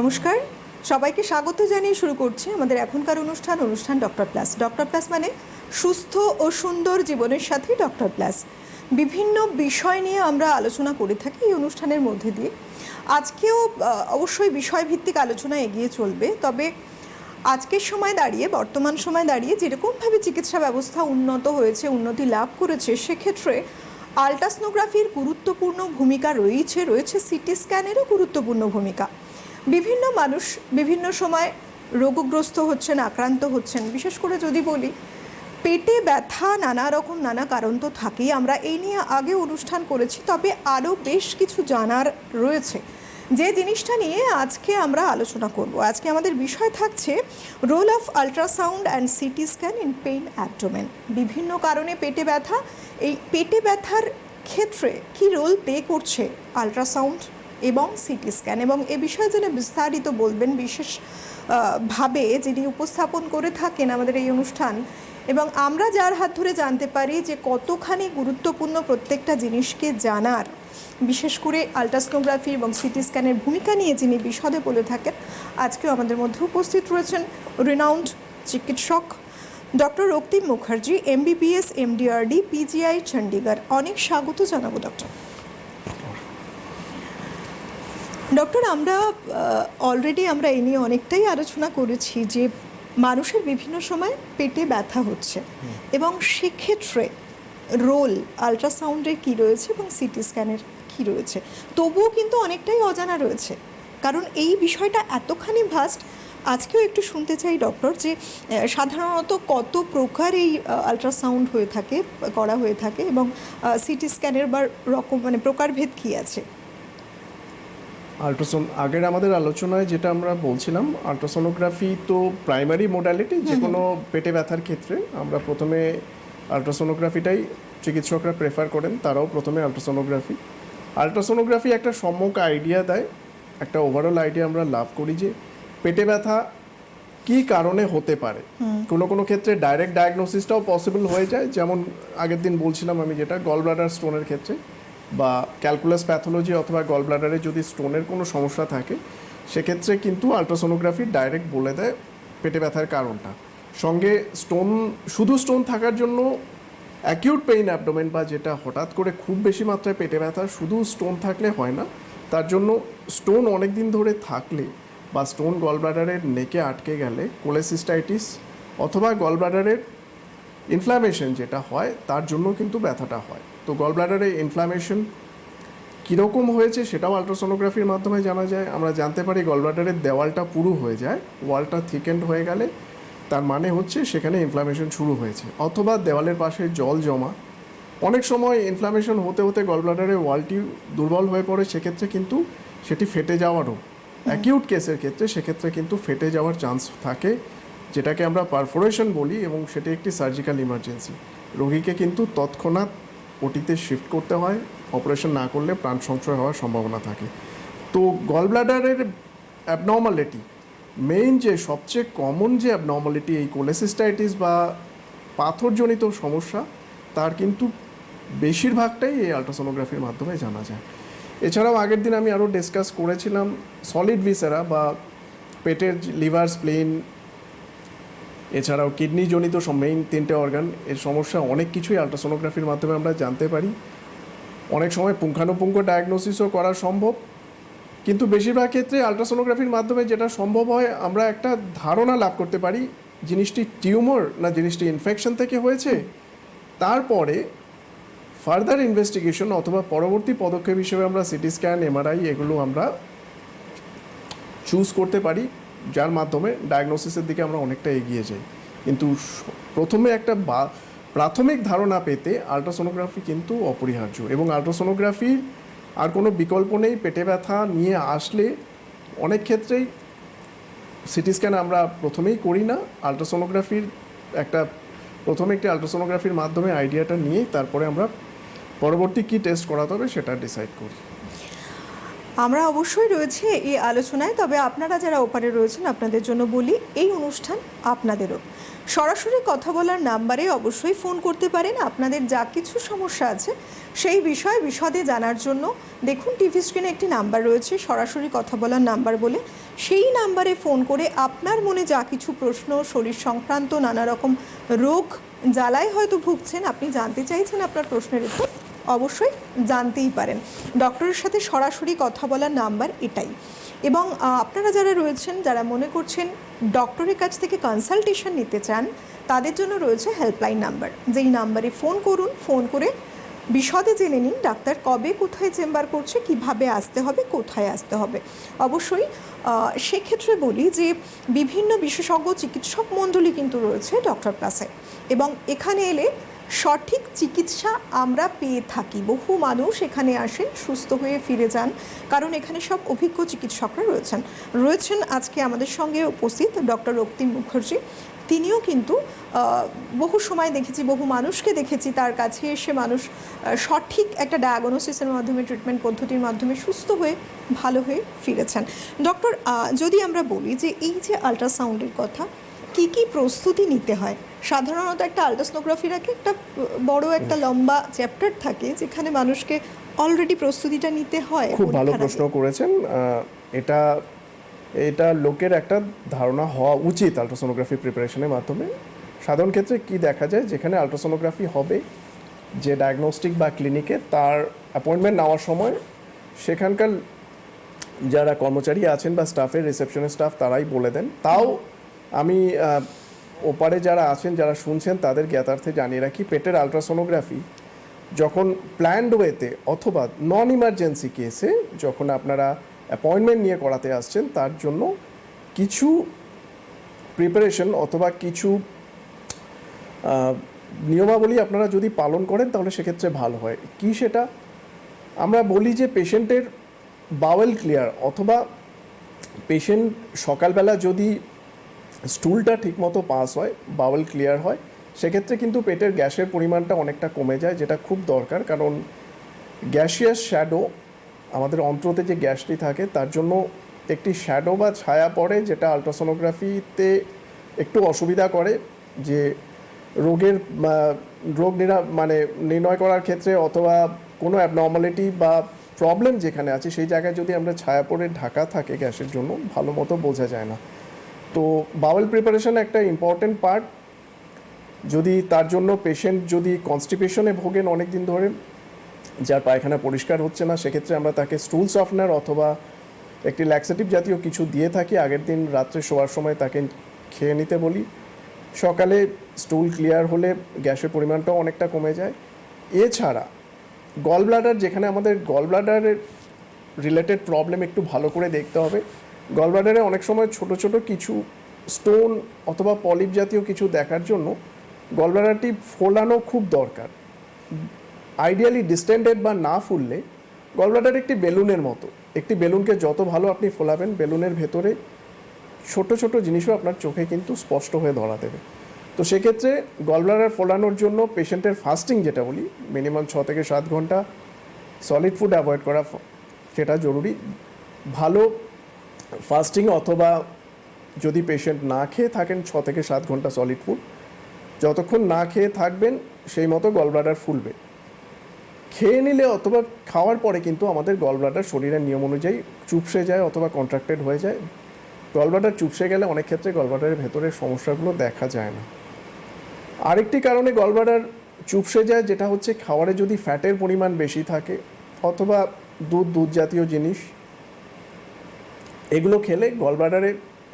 নমস্কার। সবাইকে স্বাগত জানিয়ে শুরু করছি আমাদের এখনকার অনুষ্ঠান অনুষ্ঠান ডক্টর প্লাস। ডক্টর প্লাস মানে সুস্থ ও সুন্দর জীবনের সাথে ডক্টর প্লাস। বিভিন্ন বিষয় নিয়ে আমরা আলোচনা করে থাকি এই অনুষ্ঠানের মধ্যে দিয়ে। আজকেও অবশ্যই বিষয়ভিত্তিক আলোচনা এগিয়ে চলবে। তবে আজকের সময় দাঁড়িয়ে, বর্তমান সময় দাঁড়িয়ে যেরকমভাবে চিকিৎসা ব্যবস্থা উন্নত হয়েছে, উন্নতি লাভ করেছে, সেক্ষেত্রে আলট্রাসনোগ্রাফির গুরুত্বপূর্ণ ভূমিকা রয়েছে রয়েছে সিটি স্ক্যানেরও গুরুত্বপূর্ণ ভূমিকা। বিভিন্ন মানুষ বিভিন্ন সময় রোগগ্রস্ত হচ্ছেন, আক্রান্ত হচ্ছেন। বিশেষ করে যদি বলি, পেটে ব্যথা নানা রকম, নানা কারণ তো থাকেই। আমরা এই নিয়ে আগে অনুষ্ঠান করেছি, তবে আরও বেশ কিছু জানার রয়েছে। যে জিনিসটা নিয়ে আজকে আমরা আলোচনা করব। আজকে আমাদের বিষয় থাকছে, role of ultrasound and CT scan in pain abdomen. বিভিন্ন কারণে পেটে ব্যথা। এই পেটে ব্যথার ক্ষেত্রে কি রোল প্লে করছে আল্ট্রাসাউন্ড? এবং সিটি স্ক্যান। এবং এ বিষয়ে যেন বিস্তারিত বলবেন, বিশেষ ভাবে যিনি উপস্থাপন করে থাকেন আমাদের এই অনুষ্ঠান, এবং আমরা যার হাত ধরে জানতে পারি যে কতখানি গুরুত্বপূর্ণ প্রত্যেকটা জিনিসকে জানার, বিশেষ করে আলট্রাসনোগ্রাফি এবং সিটি স্ক্যানের ভূমিকা নিয়ে যিনি বিশদে বলে থাকেন, আজকেও আমাদের মধ্যে উপস্থিত রয়েছেন রিনাউন্ড চিকিৎসক doctor Raktim Mukherjee MBBS MD RD PGI Chandigarh অনেক স্বাগত জানাব, ডক্টর। ডক্টর আমরা অলরেডি আমরা এই নিয়ে অনেকটাই আলোচনা করেছি যে মানুষের বিভিন্ন সময় পেটে ব্যথা হচ্ছে এবং সেক্ষেত্রে রোল আলট্রাসাউন্ডের কি রয়েছে এবং সিটি স্ক্যানের কি রয়েছে? তবুও কিন্তু অনেকটাই অজানা রয়েছে। কারণ এই বিষয়টা এতখানি ভাস্ট আজকেও একটু শুনতে চাই ডক্টর যে সাধারণত কত প্রকার এই আলট্রাসাউন্ড হয়ে থাকে করা হয়ে থাকে এবং সিটি স্ক্যানের বা রকম মানে প্রকারভেদ কী আছে? আল্ট্রাসাউন্ড আগের আমাদের আলোচনায় যেটা আমরা বলছিলাম আল্ট্রাসোনোগ্রাফি তো প্রাইমারি মোডালিটি যে কোনো পেটে ব্যথার ক্ষেত্রে। আমরা প্রথমে আল্ট্রাসোনোগ্রাফিটাই চিকিৎসকরা প্রেফার করেন তারাও প্রথমে আল্ট্রাসোনোগ্রাফি। আল্ট্রাসোনোগ্রাফি একটা সম্যক আইডিয়া দেয় একটা ওভারঅল আইডিয়া আমরা লাভ করি যে পেটে ব্যথা কি কারণে হতে পারে? কোনো কোনো ক্ষেত্রে ডাইরেক্ট ডায়াগনোসিসটাও পসিবল হয়ে যায় যেমন আগের দিন বলছিলাম আমি যেটা গল ব্লাডার স্টোনের ক্ষেত্রে। বা ক্যালকুলাস প্যাথোলজি অথবা গল ব্লাডারে যদি স্টোনের কোনো সমস্যা থাকে, সেক্ষেত্রে কিন্তু আলট্রাসোনোগ্রাফি ডাইরেক্ট বলে দেয় পেটে ব্যথার কারণটা। সঙ্গে স্টোন শুধু স্টোন থাকার জন্য অ্যাকিউট পেইন অ্যাবডোমেন বা যেটা হঠাৎ করে খুব বেশি মাত্রায় পেটে ব্যথা, শুধু স্টোন থাকলে হয় না। তার জন্য স্টোন অনেক দিন ধরে থাকলে বা স্টোন গল ব্লাডারের নেকে আটকে গেলে কোলেসিস্টাইটিস অথবা গল ব্লাডারের ইনফ্ল্যামেশন যেটা হয়, তার জন্য কিন্তু ব্যথাটা হয়। তো গল ব্লাডারে ইনফ্ল্যামেশন কীরকম হয়েছে সেটাও আলট্রাসোনোগ্রাফির মাধ্যমে জানা যায়। আমরা জানতে পারি গল ব্লাডারের দেওয়ালটা পুরু হয়ে যায় ওয়ালটা থিকেন্ড হয়ে গেলে তার মানে হচ্ছে সেখানে ইনফ্ল্যামেশন শুরু হয়েছে। অথবা দেওয়ালের পাশে জল জমা। অনেক সময় ইনফ্ল্যামেশন হতে হতে গল ব্লাডারের ওয়ালটি দুর্বল হয়ে পড়ে, সেক্ষেত্রে কিন্তু সেটি ফেটে যাওয়ারও অ্যাকিউট কেসের ক্ষেত্রে সেক্ষেত্রে কিন্তু ফেটে যাওয়ার চান্স থাকে, যেটাকে আমরা পারফোরেশন বলি এবং সেটি একটি সার্জিক্যাল ইমার্জেন্সি রোগীকে কিন্তু তৎক্ষণাৎ ওটিতে শিফট করতে হয় অপারেশন না করলে প্রাণ সংশয় হওয়ার সম্ভাবনা থাকে। তো গল ব্লাডারের অ্যাবনর্মালিটি মেইন যে সবচেয়ে কমন যে অ্যাবনর্মালিটি এই কোলেসিস্টাইটিস বা পাথরজনিত সমস্যা, তার কিন্তু বেশিরভাগটাই এই আলট্রাসোনোগ্রাফির মাধ্যমে জানা যায়। এছাড়াও আগের দিন আমি আরও ডিসকাস করেছিলাম সলিড ভিসেরা বা পেটের লিভার স্প্লেন এছাড়াও কিডনি জনিত মেইন তিনটে অর্গান এর সমস্যা অনেক কিছুই আলট্রাসোনোগ্রাফির মাধ্যমে আমরা জানতে পারি। অনেক সময় পুঙ্খানুপুঙ্খ ডায়াগনোসিসও করা সম্ভব, কিন্তু বেশিরভাগ ক্ষেত্রে আলট্রাসোনোগ্রাফির মাধ্যমে যেটা সম্ভব হয়, আমরা একটা ধারণা লাভ করতে পারি, জিনিসটি টিউমার না জিনিসটি ইনফেকশন থেকে হয়েছে। তারপরে ফার্দার ইনভেস্টিগেশন অথবা পরবর্তী পদক্ষেপ হিসেবে আমরা সিটি স্ক্যান এমআরআই এগুলো আমরা চুজ করতে পারি। যার মাধ্যমে ডায়াগনোসিসের দিকে আমরা অনেকটা এগিয়ে যাই। কিন্তু প্রথমে একটা বা, প্রাথমিক ধারণা পেতে আলট্রাসোনোগ্রাফি কিন্তু অপরিহার্য এবং আলট্রাসোনোগ্রাফির আর কোনো বিকল্প নেই, পেটে ব্যথা নিয়ে আসলে অনেক ক্ষেত্রেই সিটি স্ক্যান আমরা প্রথমেই করি না। আলট্রাসোনোগ্রাফির একটা, প্রথমে একটি আলট্রাসোনোগ্রাফির মাধ্যমে আইডিয়াটা নিয়েই তারপরে আমরা পরবর্তী কী টেস্ট করাতে হবে সেটা ডিসাইড করি। আমরা অবশ্যই রয়েছে এই আলোচনায়, তবে আপনারা যারা ওপারে রয়েছেন আপনাদের জন্য বলি, এই অনুষ্ঠান আপনাদেরও। সরাসরি কথা বলার নাম্বারে অবশ্যই ফোন করতে পারেন, আপনাদের যা কিছু সমস্যা আছে সেই বিষয়ে বিশদে জানার জন্য। দেখুন, টিভি স্ক্রিনে একটি নাম্বার রয়েছে, সরাসরি কথা বলার নাম্বার বলে। সেই নাম্বারে ফোন করে আপনার মনে যা কিছু প্রশ্ন, শরীর সংক্রান্ত নানা রকম রোগ, জ্বালায় হয়তো ভুগছেন, আপনি জানতে চাইছেন আপনার প্রশ্নের উত্তর অবশ্যই জানতেই পারেন। ডক্টরের সাথে সরাসরি কথা বলার নাম্বার এটাই। এবং আপনারা যারা রয়েছেন, যারা মনে করছেন ডক্টরের কাছ থেকে কনসালটেশন নিতে চান, তাদের জন্য রয়েছে হেল্পলাইন নাম্বার যেই নাম্বারে ফোন করুন ফোন করে বিশদে জেনে নিন ডাক্তার কবে, কোথায় চেম্বার করছে, কীভাবে আসতে হবে, কোথায় আসতে হবে। অবশ্যই সেক্ষেত্রে বলি যে বিভিন্ন বিশেষজ্ঞ চিকিৎসক মণ্ডলী কিন্তু রয়েছে ডক্টর প্লাসে এবং এখানে এলে সঠিক চিকিৎসা আমরা পেয়ে থাকি। বহু মানুষ এখানে আসেন, সুস্থ হয়ে ফিরে যান, কারণ এখানে সব অভিজ্ঞ চিকিৎসকরা রয়েছেন। রয়েছেন আজকে আমাদের সঙ্গে উপস্থিত ডক্টর রক্তিম মুখার্জি। তিনিও কিন্তু বহু সময় দেখেছি, বহু মানুষকে দেখেছি তার কাছে এসে মানুষ সঠিক একটা ডায়াগনোসিসের মাধ্যমে ট্রিটমেন্ট পদ্ধতির মাধ্যমে সুস্থ হয়ে, ভালো হয়ে ফিরেছেন। ডক্টর যদি আমরা বলি যে এই যে আল্ট্রাসাউন্ডের কথা কি কি প্রস্তুতি নিতে হয়? সাধারণত একটা আল্ট্রাসোনোগ্রাফির আগে একটা বড় একটা লম্বা চ্যাপ্টার থাকে যেখানে মানুষকে অলরেডি প্রস্তুতিটা নিতে হয় খুব ভালো প্রশ্ন করেছেন। এটা এটা লোকের একটা ধারণা হওয়া উচিত আলট্রাসোনোগ্রাফি প্রিপারেশনের মাধ্যমে। সাধারণ ক্ষেত্রে কি দেখা যায়? যেখানে আলট্রাসোনোগ্রাফি হবে যে ডায়াগনস্টিক বা ক্লিনিকে তার অ্যাপয়েন্টমেন্ট নেওয়ার সময় সেখানকার যারা কর্মচারী আছেন বা স্টাফের রিসেপশনের স্টাফ তারাই বলে দেন। তাও আমি ওপারে যারা আছেন, যারা শুনছেন, তাদের জ্ঞাতার্থে জানিয়ে রাখি, পেটের আলট্রাসোনোগ্রাফি যখন প্ল্যান্ড ওয়েতে অথবা নন ইমার্জেন্সি কেসে যখন আপনারা অ্যাপয়েন্টমেন্ট নিয়ে করাতে আসছেন, তার জন্য কিছু প্রিপারেশন অথবা কিছু নিয়মাবলী আপনারা যদি পালন করেন, তাহলে সেক্ষেত্রে ভালো হয়। কি সেটা? আমরা বলি যে পেশেন্টের বাওয়েল ক্লিয়ার অথবা পেশেন্ট সকালবেলা যদি স্টুলটা ঠিকমতো পাস হয় বাওয়েল ক্লিয়ার হয়, সেক্ষেত্রে কিন্তু পেটের গ্যাসের পরিমাণটা অনেকটা কমে যায়, যেটা খুব দরকার। কারণ গ্যাসিয়াস শ্যাডো আমাদের অন্ত্রতে যে গ্যাসটি থাকে, তার জন্য একটি শ্যাডো বা ছায়া পড়ে, যেটা আলট্রাসোনোগ্রাফিতে একটু অসুবিধা করে, যে রোগের রোগ নিরা মানে নির্ণয় করার ক্ষেত্রে অথবা কোনো অ্যাবনর্মালিটি বা প্রবলেম যেখানে আছে, সেই জায়গায় যদি আমরা ছায়া পড়ে ঢাকা থাকে গ্যাসের জন্য, ভালো মতো বোঝা যায় না। তো বাওয়েল প্রিপারেশন একটা ইম্পর্টেন্ট পার্ট যদি তার জন্য পেশেন্ট যদি কনস্টিপেশনে ভোগেন অনেক দিন ধরে, যার পায়খানা পরিষ্কার হচ্ছে না, সেক্ষেত্রে আমরা তাকে স্টুল সফটনার অথবা একটি ল্যাক্সেটিভ জাতীয় কিছু দিয়ে থাকি। আগের দিন রাত্রে শোয়ার সময় তাকে খেয়ে নিতে বলি। সকালে স্টুল ক্লিয়ার হলে গ্যাসের পরিমাণটাও অনেকটা কমে যায়। এছাড়া গল ব্লাডার যেখানে আমাদের গল ব্লাডারের রিলেটেড প্রবলেম একটু ভালো করে দেখতে হবে। গল ব্লাডারে অনেক সময় ছোট ছোট কিছু স্টোন অথবা পলিপ জাতীয় কিছু দেখার জন্য গল ব্লাডারটি ফোলানো খুব দরকার। আইডিয়ালি ডিস্টেন্ডেড বা না ফুললে গলব্লাডার একটি বেলুনের মতো। একটি বেলুনকে যত ভালো আপনি ফোলাবেন, বেলুনের ভেতরে ছোট ছোট জিনিসও আপনার চোখে কিন্তু স্পষ্ট হয়ে ধরা দেবে। তো সেক্ষেত্রে গলব্লাডার ফোলানোর জন্য পেশেন্টের ফাস্টিং যেটা বলি মিনিমাম ছ থেকে সাত ঘণ্টা সলিড ফুড অ্যাভয়েড করা সেটা জরুরি। ভালো ফাস্টিং অথবা যদি পেশেন্ট না খেয়ে থাকেন ছ থেকে সাত ঘণ্টা সলিড ফুড যতক্ষণ না খেয়ে থাকবেন, সেই মতো গলব্লাডার ফুলবে। খেয়ে নিলে অথবা খাওয়ার পরে কিন্তু আমাদের গলব্লাডার শরীরের নিয়ম অনুযায়ী চুপসে যায় অথবা কন্ট্রাক্টেড হয়ে যায়। গলব্লাডার চুপসে গেলে অনেক ক্ষেত্রে গলব্লাডারের ভেতরের সমস্যাগুলো দেখা যায় না। আরেকটি কারণে গলব্লাডার চুপসে যায় যেটা হচ্ছে খাওয়ারে যদি ফ্যাটের পরিমাণ বেশি থাকে অথবা দুধ দুধ জাতীয় জিনিস এগুলো খেলে গলব্লাডারে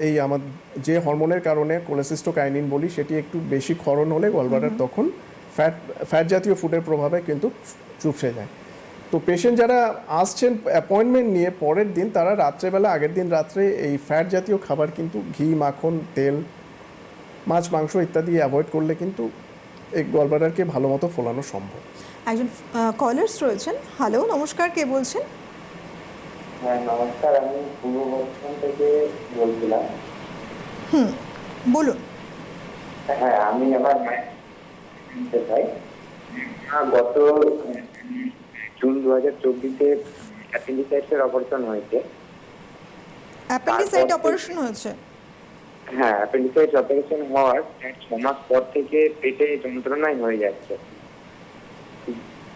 এই আমার যে হরমোনের কারণে কোলেসিস্টোকাইনিন বলি সেটি একটু বেশি ক্ষরণ হলে গলব্লাডার তখন ফ্যাট ফ্যাট জাতীয় ফুডের প্রভাবে কিন্তু চুপসে যায়। তো পেশেন্ট যারা আসছেন অ্যাপয়েন্টমেন্ট নিয়ে পরের দিন তারা রাত্রেবেলা আগের দিন রাত্রে এই ফ্যাট জাতীয় খাবার কিন্তু ঘি মাখন তেল মাছ মাংস ইত্যাদি অ্যাভয়েড করলে কিন্তু এই গলব্লাডারকে ভালো মতো ফোলানো সম্ভব। একজন কলার্স রয়েছেন। হ্যালো নমস্কার কে বলছেন? হ্যাঁ নমস্কার আমি পূর্ব বর্ধমান থেকে বলছিলাম। হুম বলুন। হ্যাঁ আমি আমার মায়ের চাই গত জুন দু হাজার চব্বিশে অ্যাপেন্ডিসাইটিসের অপারেশন হয়েছে। অ্যাপেন্ডিসাইট অপারেশন হয়েছে? হ্যাঁ অ্যাপেন্ডিসাইটিস অপারেশন হওয়ার ছ মাস পর থেকে পেটে যন্ত্রণাই হয়ে যাচ্ছে।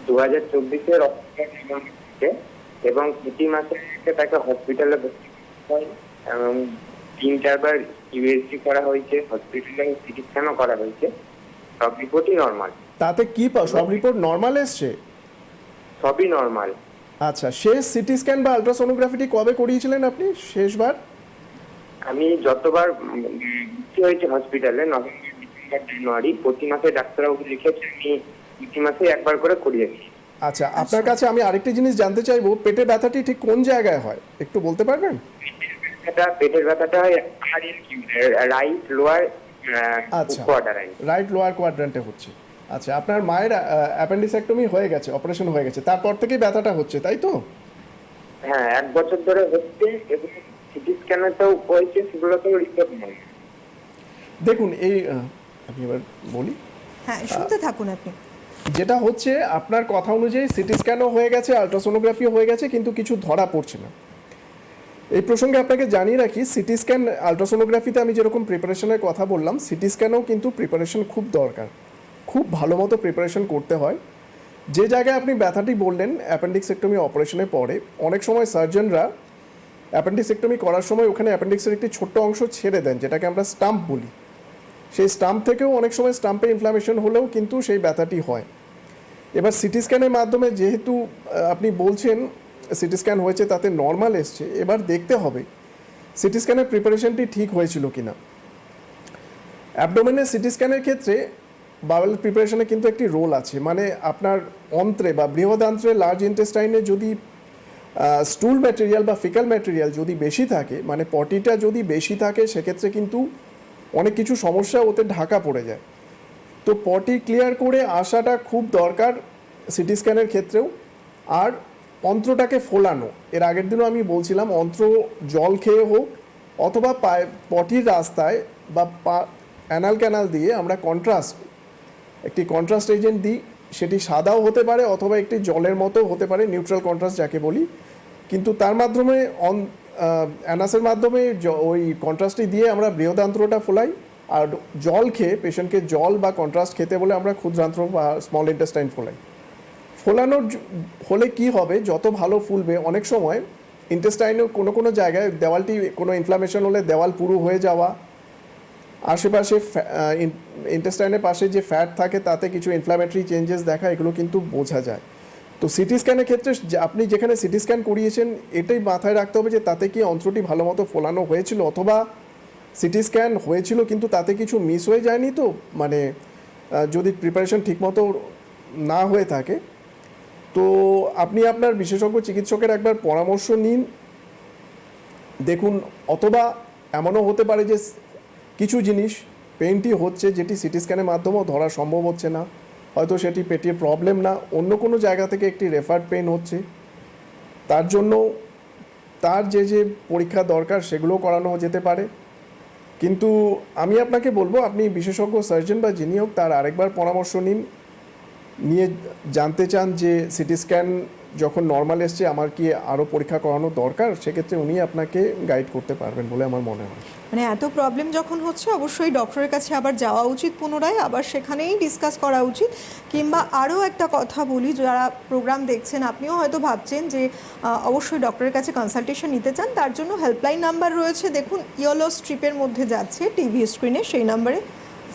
দু হাজার চব্বিশের থেকে এবং প্রতি মাসে তাকে হসপিটালে ভর্তি হয়। এবং তিন চারবার ইউএসজি করা হয়েছে হসপিটালে স্ক্যানও করা হয়েছে। সব রিপোর্টই নর্মাল তাতে কি সব রিপোর্ট নর্মাল এসছে? সবই নর্মাল আচ্ছা শেষ সিটি স্ক্যান বা আলট্রাসোনোগ্রাফিটি কবে করিয়েছিলেন আপনি? শেষবার? আমি যতবার ভর্তি হয়েছে হসপিটালে নভেম্বর ডিসেম্বর জানুয়ারি প্রতি মাসে ডাক্তারবাবু লিখেছে আমি প্রতি মাসে একবার করে করিয়েছি। আচ্ছা আপনার কাছে আমি আরেকটি জিনিস জানতে চাইব পেটের ব্যথাটি ঠিক কোন জায়গায় হয়? একটু বলতে পারবেন? ব্যথাটা পেটের ব্যথাটা হয় রাইট লোয়ার আচ্ছা রাইট লোয়ার কোয়াড্রান্টে হচ্ছে। আচ্ছা আপনার মায়ের অ্যাপেন্ডিসেক্টমি হয়ে গেছে অপারেশন হয়ে গেছে তারপর থেকেই ব্যথাটা হচ্ছে তাই তো? হ্যাঁ এক বছর ধরে হচ্ছে এবং সিটি স্ক্যানেতেও হয়েছে সেগুলোতেও রিপোর্ট নেই। দেখুন এই আমি এবার বলি। হ্যাঁ শুনতে থাকুন আপনি। যেটা হচ্ছে আপনার কথা অনুযায়ী সিটি স্ক্যানও হয়ে গেছে, আলট্রাসোনোগ্রাফিও হয়ে গেছে, কিন্তু কিছু ধরা পড়ছে না। এই প্রসঙ্গে আপনাকে জানিয়ে রাখি, সিটি স্ক্যান আলট্রাসোনোগ্রাফিতে আমি যেরকম প্রিপারেশনের কথা বললাম, সিটি স্ক্যানেও কিন্তু প্রিপারেশন খুব দরকার। খুব ভালো মতো প্রিপারেশন করতে হয়। যে জায়গায় আপনি ব্যথাটি বললেন অ্যাপেন্ডিক্সেক্টমি অপারেশনের পরে অনেক সময় সার্জনরা অ্যাপেন্ডিক্সেক্টমি করার সময় ওখানে অ্যাপেন্ডিক্সের একটি ছোট্ট অংশ ছেড়ে দেন, যেটাকে আমরা স্টাম্প বলি। সেই স্টাম্প থেকেও অনেক সময় স্টাম্পে ইনফ্লামেশন হলেও কিন্তু সেই ব্যথাটি হয়। এবার সিটি স্ক্যানের মাধ্যমে যেহেতু আপনি বলছেন সিটি স্ক্যান হয়েছে তাতে নর্মাল এসছে, এবার দেখতে হবে সিটি স্ক্যানের প্রিপারেশনটি ঠিক হয়েছিল কিনা। অ্যাবডোমেনের সিটি স্ক্যানের ক্ষেত্রে বাওয়েল প্রিপারেশনে কিন্তু একটি রোল আছে মানে আপনার অন্ত্রে বা বৃহদান্ত্রে লার্জ ইন্টেস্টাইনে যদি স্টুল ম্যাটেরিয়াল বা ফিকাল ম্যাটেরিয়াল যদি বেশি থাকে মানে পটিটা যদি বেশি থাকে, সেক্ষেত্রে কিন্তু অনেক কিছু সমস্যা ওতে ঢাকা পড়ে যায়। তো পটি ক্লিয়ার করে আসাটা খুব দরকার সিটি স্ক্যানের ক্ষেত্রেও। আর অন্ত্রটাকে ফোলানো, এর আগের দিনও আমি বলছিলাম, অন্ত্র জল খেয়ে হোক অথবা পায়ে, পটির রাস্তায় বা পা অ্যানাল ক্যানাল দিয়ে আমরা কন্ট্রাস্ট একটি কন্ট্রাস্ট এজেন্ট দিই, সেটি সাদাও হতে পারে অথবা একটি জলের মতো হতে পারে নিউট্রাল কন্ট্রাস্ট যাকে বলি। কিন্তু তার মাধ্যমে অ্যানাসের মাধ্যমে ওই কন্ট্রাস্টটি দিয়ে আমরা বৃহদান্ত্রটা ফোলাই আর জল খেয়ে পেশেন্টকে জল বা কন্ট্রাস্ট খেতে বলে আমরা ক্ষুদ্রান্ত্র বা স্মল ইন্টেস্টাইন ফোলাই। ফোলানোর হলে কি হবে? যত ভালো ফুলবে, অনেক সময় ইন্টেস্টাইনের কোনো কোনো জায়গায় দেওয়ালটি কোনো ইনফ্লামেশন হলে দেওয়াল পুরো হয়ে যাওয়া, আশেপাশে ইন্টেস্টাইনের পাশে যে ফ্যাট থাকে তাতে কিছু ইনফ্লামেটরি চেঞ্জেস দেখা, এগুলো কিন্তু বোঝা যায়। তো সিটি স্ক্যানের ক্ষেত্রে আপনি যেখানে সিটি স্ক্যান করিয়েছেন, এটাই মাথায় রাখতে হবে যে তাতে কি অন্ত্রটি ভালো মতো ফোলানো হয়েছিল অথবা সিটি স্ক্যান হয়েছিল কিন্তু তাতে কিছু মিস হয়ে যায়নি তো? মানে যদি প্রিপারেশন ঠিকমতো না হয়ে থাকে। তো আপনি আপনার বিশেষজ্ঞ চিকিৎসকের একবার পরামর্শ নিন। দেখুন, অথবা এমনও হতে পারে যে কিছু জিনিস পেইনটি হচ্ছে যেটি সিটি স্ক্যানের মাধ্যমেও ধরা সম্ভব হচ্ছে না। হয়তো সেটি পেটের প্রবলেম না, অন্য কোনো জায়গা থেকে একটি রেফার পেন হচ্ছে। তার জন্য তার যে যে পরীক্ষা দরকার সেগুলো করানো যেতে পারে। কিন্তু আমি আপনাকে বলব, আপনি বিশেষজ্ঞ সার্জন বা যিনি হোক, তার আরেকবার পরামর্শ নিন। নিয়ে জানতে চান যে সিটি স্ক্যান যখন নর্মাল এসছে আমার কি আরও পরীক্ষা করানো দরকার? সেক্ষেত্রে উনি আপনাকে গাইড করতে পারবেন বলে আমার মনে হয়। মানে এত প্রবলেম যখন হচ্ছে, অবশ্যই ডক্টরের কাছে আবার যাওয়া উচিত পুনরায়, আবার সেখানেই ডিসকাস করা উচিত। কিংবা আরও একটা কথা বলি, যারা প্রোগ্রাম দেখছেন, আপনিও হয়তো ভাবছেন যে অবশ্যই ডক্টরের কাছে কনসালটেশন নিতে চান, তার জন্য হেল্পলাইন নাম্বার রয়েছে। দেখুন ইয়েলো স্ট্রিপের মধ্যে যাচ্ছে টিভি স্ক্রিনে সেই নাম্বারে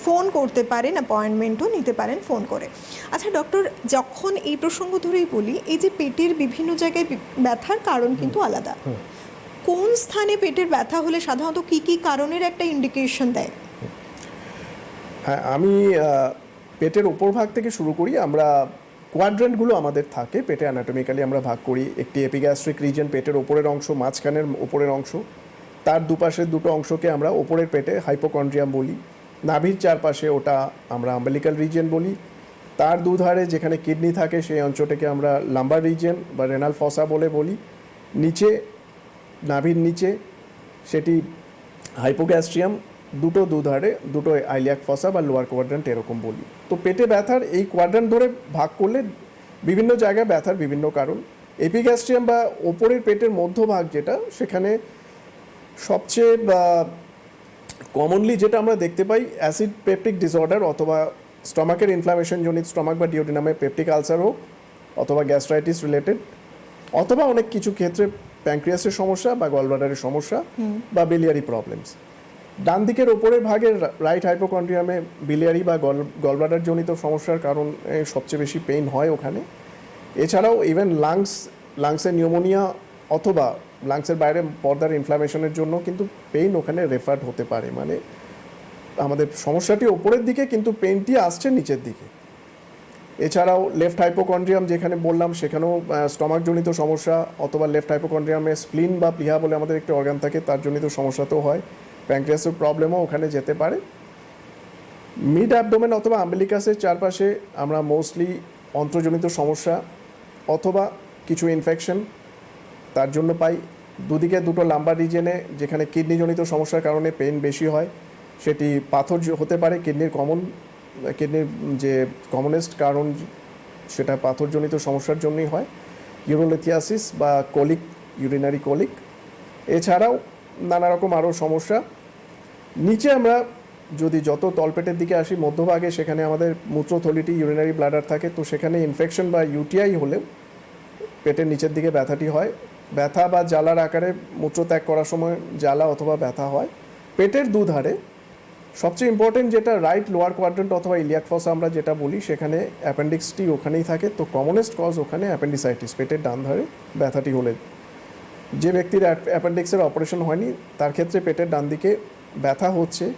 ফোন করতে পারেন অ্যাপয়েন্টমেন্টও নিতে পারেন ফোন করে। আচ্ছা ডক্টর যখন এই প্রসঙ্গ ধরেই বলি এই যে পেটের বিভিন্ন জায়গায় ব্যথার কারণ কিন্তু আলাদা। কোন স্থানে পেটের ব্যথা হলে সাধারণত কি কি কারণের একটা ইন্ডিকেশন দেয়? হ্যাঁ আমি পেটের ওপর ভাগ থেকে শুরু করি আমরা কোয়াড্রেন্টগুলো আমাদের থাকে পেটে অ্যানাটমিক্যালি আমরা ভাগ করি একটি এপিগ্যাস্ট্রিক রিজন পেটের ওপরের অংশ মাঝখানের ওপরের অংশ তার দুপাশের দুটো অংশকে আমরা ওপরের পেটে হাইপোকন্ড্রিয়াম বলি। নাভির চারপাশে ওটা আমরা আম্বালিকাল রিজন বলি। তার দুধারে যেখানে কিডনি থাকে, সেই অঞ্চলটাকে আমরা লাম্বার রিজন বা রেনাল ফসা বলে বলি। নিচে, নাভির নিচে সেটি হাইপোগ্যাস্ট্রিয়াম দুটো দুধারে, দুটো আইলিয়াক ফসা বা লোয়ার কোয়াড্রান্ট এরকম বলি। তো পেটে ব্যথার এই কোয়াড্রান্ট ধরে ভাগ করলে বিভিন্ন জায়গায় ব্যথার বিভিন্ন কারণ। এপিগ্যাস্ট্রিয়াম বা ওপরের পেটের মধ্যভাগ যেটা, সেখানে সবচেয়ে কমনলি যেটা আমরা দেখতে পাই অ্যাসিড পেপটিক ডিসঅর্ডার অথবা স্টমাকের ইনফ্লামেশন জনিত স্টমাক বা ডিওডিনামে পেপটিক আলসার হোক অথবা গ্যাস্ট্রাইটিস রিলেটেড অথবা অনেক কিছু ক্ষেত্রে প্যাঙ্ক্রিয়াসের সমস্যা বা গলব্লাডারের সমস্যা বা বিলিয়ারি প্রবলেমস ডান দিকের ওপরের ভাগের রাইট হাইপোকন্ড্রিয়ামে বিলিয়ারি বা গল গলব্লাডার জনিত সমস্যার কারণ সবচেয়ে বেশি পেইন হয় ওখানে। এছাড়াও ইভেন লাংস লাংসের নিউমোনিয়া অথবা লাংসের বাইরে পর্দার ইনফ্লামেশনের জন্য কিন্তু পেইন ওখানে রেফার্ড হতে পারে। মানে আমাদের সমস্যাটি ওপরের দিকে, কিন্তু পেইনটি আসছে নিচের দিকে। এছাড়াও লেফট হাইপোকন্ড্রিয়াম যেখানে বললাম, সেখানেও স্টমাকজনিত সমস্যা অথবা লেফট হাইপোকন্ড্রিয়ামে স্প্লিন বা প্লিহা বলে আমাদের একটি অর্গান থাকে তার জনিত সমস্যা তো হয়। প্যাঙ্ক্রিয়াসের প্রবলেমও ওখানে যেতে পারে। মিড অ্যাবডোমেন অথবা আম্বিলিকাসের চারপাশে আমরা মোস্টলি অন্ত্রজনিত সমস্যা অথবা কিছু ইনফেকশন তার জন্য পাই। দুদিকে দুটো লাম্বার রিজেনে যেখানে কিডনিজনিত সমস্যার কারণে পেন বেশি হয়, সেটি পাথর হতে পারে কিডনির কমন কিডনির যে কমনেস্ট কারণ, সেটা পাথরজনিত সমস্যার জন্যই হয়। ইউরোলিথিয়াসিস বা কলিক ইউরিনারি কলিক এছাড়াও নানা রকম আরও সমস্যা। নিচে আমরা যদি যত তলপেটের দিকে আসি, মধ্যভাগে সেখানে আমাদের মূত্রথলিটি ইউরিনারি ব্লাডার থাকে, তো সেখানে ইনফেকশন বা ইউটিআই হলেও পেটের নিচের দিকে ব্যথাটি হয়। ব্যথা বা জ্বালার আকারে মূত্র ত্যাগ করার সময় জ্বালা অথবা ব্যথা হয়। পেটের দুধারে সবচেয়ে ইম্পর্টেন্ট যেটা রাইট লোয়ার কোয়াড্রেন্ট অথবা ইলিয়াক ফসা আমরা যেটা বলি, সেখানে অ্যাপেন্ডিক্সটি ওখানেই থাকে। তো কমনেস্ট কজ ওখানে অ্যাপেন্ডিসাইটিস পেটের ডান ধারে ব্যথাটি হলে। যে ব্যক্তির অ্যাপেন্ডিক্সের অপারেশন হয়নি, তার ক্ষেত্রে পেটের ডান দিকে ব্যথা হচ্ছে।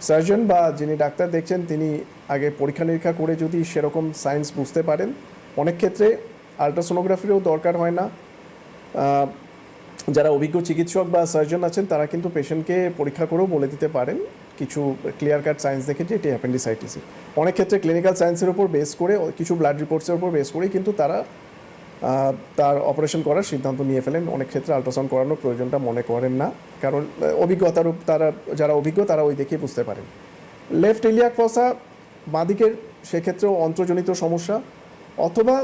সার্জন বা যিনি ডাক্তার দেখছেন, তিনি আগে পরীক্ষা নিরীক্ষা করে যদি সেরকম সায়েন্স বুঝতে পারেন। অনেক ক্ষেত্রে আলট্রাসোনোগ্রাফিরও দরকার হয় না। যারা অভিজ্ঞ চিকিৎসক বা সার্জন আছেন, তারা কিন্তু পেশেন্টকে পরীক্ষা করেও বলে দিতে পারেন। কিছু ক্লিয়ার কাট সায়েন্স দেখে যে এটি অ্যাপেন্ডিসাইটিস অনেক ক্ষেত্রে ক্লিনিক্যাল সায়েন্সের উপর বেস করে, কিছু ব্লাড রিপোর্টসের উপর বেস করেই কিন্তু তারা তার অপারেশন করার সিদ্ধান্ত নিয়ে ফেলেন। অনেক ক্ষেত্রে আল্ট্রাসাউন্ড করানোর প্রয়োজনটা মনে করেন না। কারণ অভিজ্ঞতার তারা, যারা অভিজ্ঞ, তারা ওই দেখেই বুঝতে পারেন। লেফট ইলিয়াক ফসা বাঁদিকের সেক্ষেত্রেও অন্ত্রজনিত সমস্যা, অথবা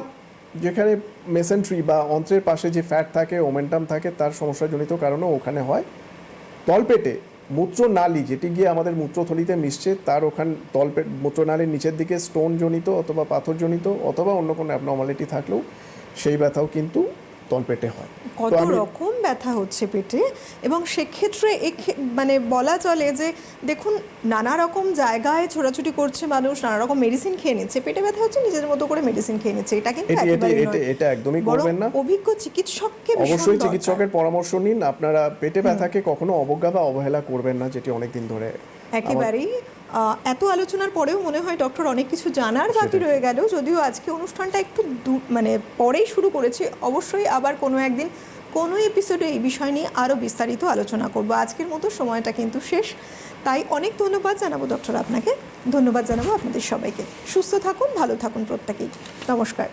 যেখানে মেসেন্ট্রি বা অন্ত্রের পাশে যে ফ্যাট থাকে ওমেন্টাম থাকে, তার সমস্যাজনিত কারণে ওখানে হয়। তলপেটে মূত্রনালী, যেটি গিয়ে আমাদের মূত্রথলিতে মিশছে, তার ওখান তলপেট, মূত্রনালীর নিচের দিকে স্টোনজনিত অথবা পাথরজনিত অথবা অন্য কোনো অ্যাবনর্মালিটি থাকলেও সেই ব্যথাও কিন্তু তলপেটে হয়। কত রকম ব্যথা হচ্ছে পেটে? এবং সেক্ষেত্রে মানে বলা চলে যে দেখুন নানা রকম জায়গায় ছোটাছুটি করছে মানুষ নানা রকম মেডিসিন খেয়ে নিচ্ছে। পেটে ব্যথা হচ্ছে নিজের মতো করে মেডিসিন খেয়ে নিচ্ছে। এটা কিন্তু এটি- একদমই করবেন না। অভিজ্ঞ চিকিৎসককে অবশ্যই চিকিৎসকের পরামর্শ নিন। আপনারা পেটে ব্যথাকে কখনো অবজ্ঞা বা অবহেলা করবেন না যেটি অনেকদিন ধরে একেবারেই। এত আলোচনার পরেও মনে হয় ডক্টর অনেক কিছু জানার বাকি। রয়ে গেল। যদিও আজকে অনুষ্ঠানটা একটু মানে পরেই শুরু করেছি অবশ্যই আবার কোনো একদিন কোনো এপিসোডে এই বিষয় নিয়ে আরও বিস্তারিত আলোচনা করব। আজকের মতো সময়টা কিন্তু শেষ। তাই অনেক ধন্যবাদ জানাব ডক্টর আপনাকে। ধন্যবাদ জানাব আপনাদের সবাইকে। সুস্থ থাকুন ভালো থাকুন প্রত্যেকেই। নমস্কার।